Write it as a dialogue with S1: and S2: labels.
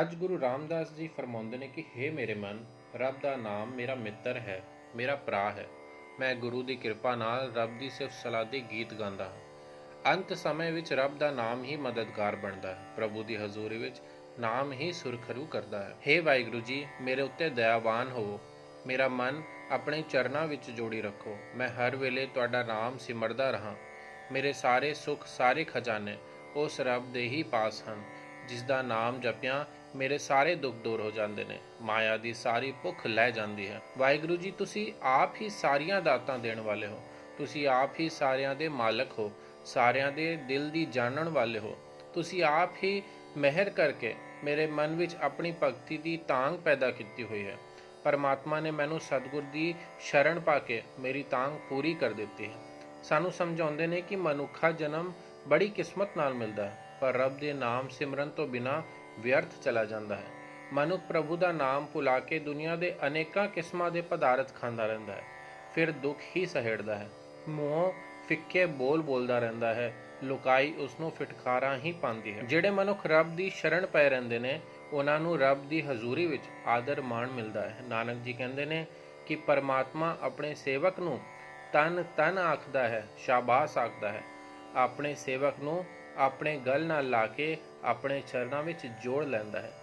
S1: ਅੱਜ ਗੁਰੂ ਰਾਮਦਾਸ ਜੀ ਫਰਮਾਉਂਦੇ ਨੇ ਕਿ हे ਮੇਰੇ ਮਨ, ਰੱਬ ਦਾ ਨਾਮ ਮੇਰਾ ਮਿੱਤਰ ਹੈ, ਮੇਰਾ ਭਰਾ ਹੈ। ਮੈਂ ਗੁਰੂ ਦੀ ਕਿਰਪਾ ਨਾਲ ਰੱਬ ਦੀ ਸਿਫਤ ਸਲਾਹ ਦੇ ਗੀਤ ਗਾਉਂਦਾ ਹਾਂ। ਅੰਤ ਸਮੇਂ ਵਿੱਚ ਰੱਬ ਦਾ ਨਾਮ ਹੀ ਮਦਦਗਾਰ ਬਣਦਾ ਹੈ। ਪ੍ਰਭੂ ਦੀ ਹਜ਼ੂਰੀ ਵਿੱਚ ਨਾਮ ਹੀ ਸੁਰਖਰੂ ਕਰਦਾ ਹੈ। हे ਵਾਹਿਗੁਰੂ ਜੀ, ਮੇਰੇ ਉੱਤੇ ਦਇਆਵਾਨ ਹੋਵੋ। ਮੇਰਾ ਮਨ ਆਪਣੇ ਚਰਨਾਂ ਵਿੱਚ ਜੋੜੀ ਰੱਖੋ। ਮੈਂ ਹਰ ਵੇਲੇ ਤੁਹਾਡਾ ਨਾਮ ਸਿਮਰਦਾ ਰਹਾ। ਮੇਰੇ ਸਾਰੇ ਸੁੱਖ, ਸਾਰੇ ਖਜ਼ਾਨੇ ਉਸ ਰੱਬ ਦੇ ਹੀ ਪਾਸ ਹਨ ਜਿਸ ਦਾ ਨਾਮ ਜਪਿਆ ਮੇਰੇ ਸਾਰੇ ਦੁੱਖ ਦੂਰ ਹੋ ਜਾਂਦੇ ਨੇ। ਮਾਇਆ ਦੀ ਸਾਰੀ ਭੁੱਖ ਲੈ ਜਾਂਦੀ ਹੈ। ਵਾਹਿਗੁਰੂ ਜੀ, ਤੁਸੀਂ ਆਪ ਹੀ ਸਾਰੀਆਂ ਦਾਤਾਂ ਦੇਣ ਵਾਲੇ ਹੋ। ਤੁਸੀਂ ਆਪ ਹੀ ਸਾਰਿਆਂ ਦੇ ਮਾਲਕ ਹੋ। ਸਾਰਿਆਂ ਦੇ ਦਿਲ ਦੀ ਜਾਣਨ ਵਾਲੇ ਹੋ। ਤੁਸੀਂ ਆਪ ਹੀ ਮਿਹਰ ਕਰਕੇ ਮੇਰੇ ਮਨ ਵਿੱਚ ਆਪਣੀ ਭਗਤੀ ਦੀ ਤਾਂਗ ਪੈਦਾ ਕੀਤੀ ਹੋਈ ਹੈ। ਪਰਮਾਤਮਾ ਨੇ ਮੈਨੂੰ ਸਤਿਗੁਰ ਦੀ ਸ਼ਰਨ ਪਾ ਕੇ ਮੇਰੀ ਤਾਂਗ ਪੂਰੀ ਕਰ ਦਿੱਤੀ ਹੈ। ਸਾਨੂੰ ਸਮਝਾਉਂਦੇ ਨੇ ਕਿ ਮਨੁੱਖਾ ਜਨਮ ਬੜੀ ਕਿਸਮਤ ਨਾਲ ਮਿਲਦਾ ਹੈ। ਪਰ ਰੱਬ ਦੇ ਨਾਮ ਸਿਮਰਨ ਤੋਂ ਬਿਨਾ ਵਿਅਰਥ ਚਲਾ ਜਾਂਦਾ ਹੈ। ਮਨੁੱਖ ਪ੍ਰਭੂ ਦਾ ਨਾਮ ਭੁਲਾ ਕੇ ਦੁਨੀਆ ਦੇ ਅਨੇਕਾਂ ਕਿਸਮਾਂ ਦੇ ਪਦਾਰਥ ਖਾਂਦਾ ਰਹਿੰਦਾ ਹੈ। ਫਿਰ ਦੁੱਖ ਹੀ ਸਹਿੜਦਾ ਹੈ। ਮੂੰਹੋਂ ਫਿੱਕੇ ਬੋਲ ਬੋਲਦਾ ਰਹਿੰਦਾ ਹੈ। ਲੁਕਾਈ ਉਸ ਨੂੰ ਫਿਟਕਾਰਾਂ ਹੀ ਪਾਉਂਦੀ ਹੈ। ਜਿਹੜੇ ਮਨੁੱਖ ਰੱਬ ਦੀ ਸ਼ਰਨ ਪਏ ਰਹਿੰਦੇ ਨੇ, ਉਹਨਾਂ ਨੂੰ ਰੱਬ ਦੀ ਹਜ਼ੂਰੀ ਵਿੱਚ ਆਦਰ ਮਾਣ ਮਿਲਦਾ ਹੈ। ਨਾਨਕ ਜੀ ਕਹਿੰਦੇ ਨੇ ਕਿ ਪਰਮਾਤਮਾ ਆਪਣੇ ਸੇਵਕ ਨੂੰ ਤਨ ਤਨ ਆਖਦਾ ਹੈ, ਸ਼ਾਬਾਸ਼ ਆਖਦਾ ਹੈ। ਆਪਣੇ ਸੇਵਕ ਨੂੰ ਆਪਣੇ ਗਲ ਨਾਲ ਲਾ ਕੇ ਆਪਣੇ ਚਰਨਾਂ ਵਿੱਚ ਜੋੜ ਲੈਂਦਾ ਹੈ।